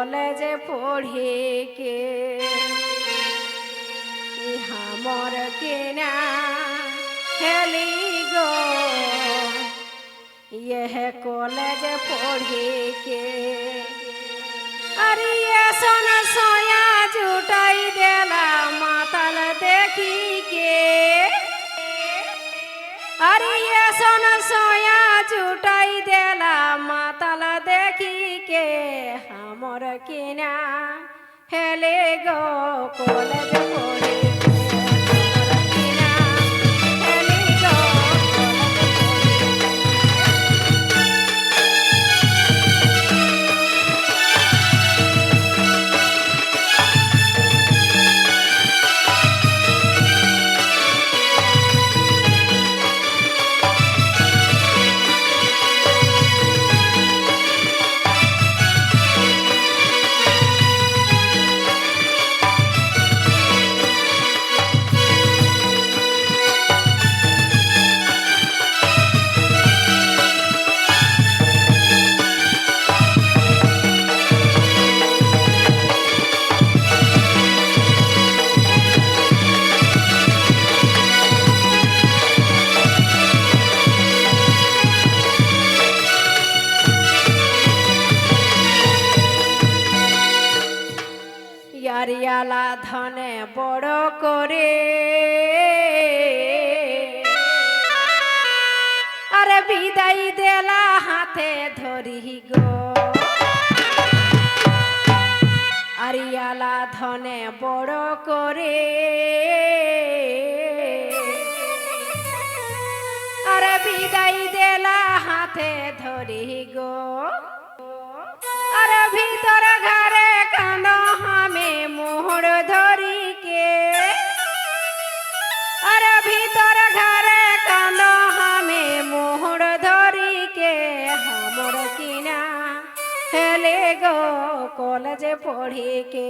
কলেজে পড়ি কে? ইহামর কিনা খেলি গো। ইহ কলেজে পড়ি কে? আরে মোর কিনা ফেলে গো কলেজ ইয়ারিয়ালা ধনে বড় করে। আরে বিদায় দেলা হাতে ধরি গো। আরিয়ালা ধনে বড় করে। আরে বিদায় দেলা হাতে ধরি গো। কলেজে পড়ি কে?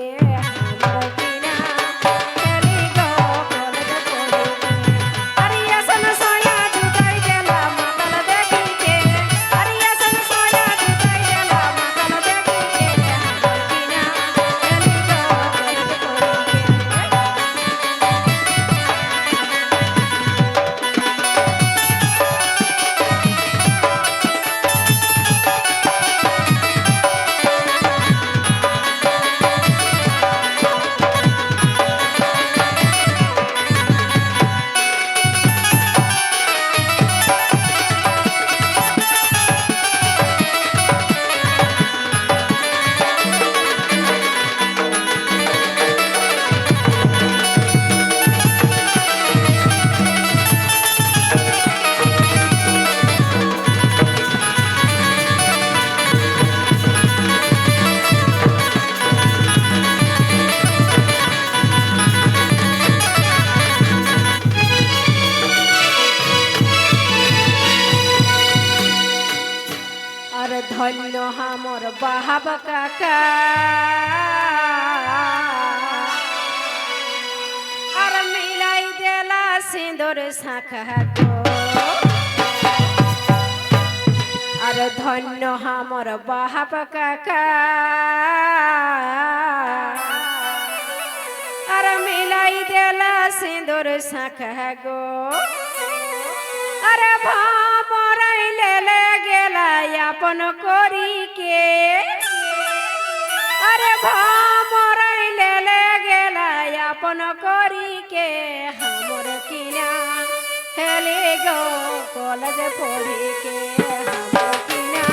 ধন্য হামর বাহাব কাকা। আর মিলাই দেলা সিঁদুর শাখা আর ধন্য হামর বাহাব কাকা। আর মিলাই দেলা সিঁদুর শাখা গো। আরে গেলাই আপন করি কে? আরে ভমরাই লেলে গেলাই আপন করি কে? হামর কিনা হেলে গো, কলেজে পড়ি কে? হামর কিনা